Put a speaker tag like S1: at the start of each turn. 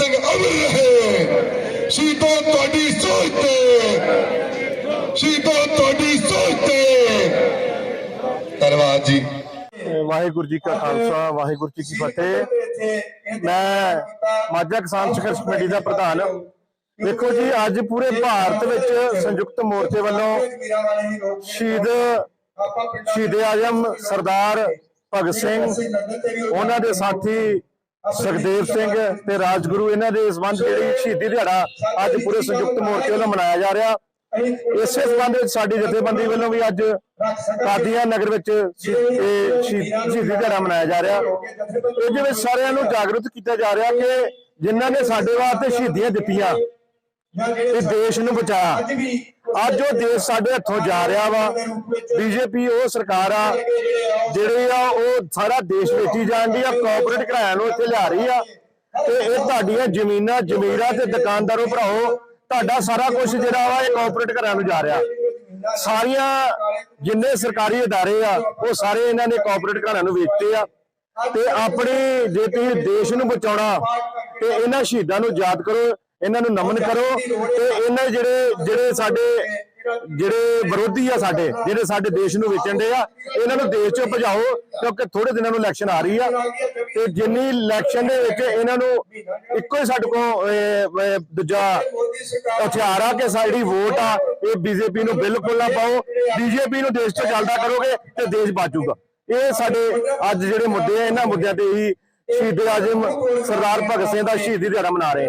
S1: ਸਿੰਘ ਅਮਰ ਰਹੇ। ਸ਼ਹੀਦੋਂ ਤੁਹਾਡੀ ਸੋਚ ਤੇ। ਸ਼ਹੀਦੋਂ ਤੁਹਾਡੀ ਸੋਚ ਤੇ। ਧੰਨਵਾਦ ਜੀ।
S2: ਵਾਹਿਗੁਰੂ ਜੀ ਕਾ ਖਾਲਸਾ, ਵਾਹਿਗੁਰੂ ਜੀ ਕੀ ਫਤਿਹ। ਮੈਂ ਮਾਝਾ ਕਿਸਾਨ ਸੰਘਰਸ਼ ਕਮੇਟੀ ਦਾ ਪ੍ਰਧਾਨ। ਦੇਖੋ ਜੀ, ਅੱਜ ਪੂਰੇ ਭਾਰਤ ਵਿੱਚ ਸੰਯੁਕਤ ਮੋਰਚੇ ਵੱਲੋਂ ਸ਼ਹੀਦ ਸ਼ਹੀਦ ਆਜਮ ਸਰਦਾਰ ਭਗਤ ਸਿੰਘ, ਉਹਨਾਂ ਦੇ ਸਾਥੀ ਸੁਖਦੇਵ ਸਿੰਘ ਤੇ ਰਾਜਗੁਰੂ, ਇਹਨਾਂ ਦੇ ਸੰਬੰਧ ਜਿਹੜੀ ਸ਼ਹੀਦੀ ਦਿਹਾੜਾ ਅੱਜ ਪੂਰੇ ਸੰਯੁਕਤ ਮੋਰਚੇ ਵੱਲੋਂ ਮਨਾਇਆ ਜਾ ਰਿਹਾ। ਇਸੇ ਸੰਬੰਧ ਵਿੱਚ ਸਾਡੀ ਜਥੇਬੰਦੀ ਵੱਲੋਂ ਵੀ ਅੱਜ ਕਾਦੀਆਂ ਨਗਰ ਵਿੱਚ ਇਹ ਸ਼ਹੀ- ਸ਼ਹੀਦੀ ਦਿਹਾੜਾ ਮਨਾਇਆ ਜਾ ਰਿਹਾ। ਇਹਦੇ ਵਿੱਚ ਸਾਰਿਆਂ ਨੂੰ ਜਾਗਰੂਕ ਕੀਤਾ ਜਾ ਰਿਹਾ ਕਿ ਜਿਨ੍ਹਾਂ ਨੇ ਸਾਡੇ ਵਾਸਤੇ ਸ਼ਹੀਦੀਆਂ ਦਿੱਤੀਆਂ ਤੇ ਦੇਸ਼ ਨੂੰ ਬਚਾਇਆ ਅੱਜ ਉਹ ਦੇਸ਼ ਸਾਡੇ ਹੱਥੋਂ ਜਾ ਰਿਹਾ ਵਾ ਬੀਜੇਪੀ ਉਹ ਸਰਕਾਰ ਆ ਜਿਹੜੀ ਆ ਉਹ ਸਾਰਾ ਦੇਸ਼ ਵੇਚੀ ਜਾਂਦੀ ਆ ਕਾਰਪੋਰੇਟ ਘਰਾਇਆਂ ਨੂੰ ਇੱਥੇ ਲਿਆ ਰਹੀ ਆ ਤੇ ਇਹ ਤੁਹਾਡੀਆਂ ਜ਼ਮੀਨਾਂ ਜ਼ਮੀਰਾਂ ਤੇ ਦੁਕਾਨਦਾਰੋ ਭਰਾਓ ਤੁਹਾਡਾ ਸਾਰਾ ਕੁਝ ਜਿਹੜਾ ਵਾ ਇਹ ਕਾਰਪੋਰੇਟ ਘਰਾਂ ਨੂੰ ਜਾ ਰਿਹਾ ਸਾਰੀਆਂ ਜਿੰਨੇ ਸਰਕਾਰੀ ادارے ਆ ਉਹ ਸਾਰੇ ਇਹਨਾਂ ਨੇ ਕਾਰਪੋਰੇਟ ਘਰਾਂ ਨੂੰ ਵੇਚਤੇ ਆ ਤੇ ਆਪਣੇ ਜੇ ਤੁਸੀਂ ਦੇਸ਼ ਨੂੰ ਬਚਾਉਣਾ ਤੇ ਇਹਨਾਂ ਸ਼ਹੀਦਾਂ ਨੂੰ ਯਾਦ ਕਰੋ ਇਹਨਾਂ ਨੂੰ ਨਮਨ ਕਰੋ ਤੇ ਇਹਨਾਂ ਜਿਹੜੇ ਜਿਹੜੇ ਸਾਡੇ, ਜਿਹੜੇ ਵਿਰੋਧੀ ਆ ਸਾਡੇ, ਜਿਹੜੇ ਸਾਡੇ ਦੇਸ਼ ਨੂੰ ਵੇਚਣ ਦੇ ਆ, ਇਹਨਾਂ ਨੂੰ ਦੇਸ਼ ਚੋਂ ਭਜਾਓ ਕਿਉਂਕਿ ਥੋੜੇ ਦਿਨਾਂ ਨੂੰ ਇਲੈਕਸ਼ਨ ਆ ਰਹੀ ਆ। ਤੇ ਜਿੰਨੀ ਇਲੈਕਸ਼ਨ ਦੇ ਵਿੱਚ ਇਹਨਾਂ ਨੂੰ ਇੱਕੋ ਹੀ ਸਾਡੇ ਕੋਲ ਦੂਜਾ ਹਥਿਆਰ ਆ ਕਿ ਸਾਡੀ ਵੋਟ ਆ, ਇਹ ਬੀਜੇਪੀ ਨੂੰ ਬਿਲਕੁਲ ਨਾ ਪਾਓ। ਬੀਜੇਪੀ ਨੂੰ ਦੇਸ਼ 'ਚ ਚੱਲਦਾ ਕਰੋਗੇ ਤੇ ਦੇਸ਼ ਬਾਜੂਗਾ ਇਹ ਸਾਡੇ ਅੱਜ ਜਿਹੜੇ ਮੁੱਦੇ ਆ, ਇਹਨਾਂ ਮੁੱਦਿਆਂ ਤੇ ਹੀ ਸ਼ਹੀਦ ਆਜ਼ਮ ਸਰਦਾਰ ਭਗਤ ਸਿੰਘ ਦਾ ਸ਼ਹੀਦੀ ਦਿਹਾੜਾ ਮਨਾ ਰਹੇ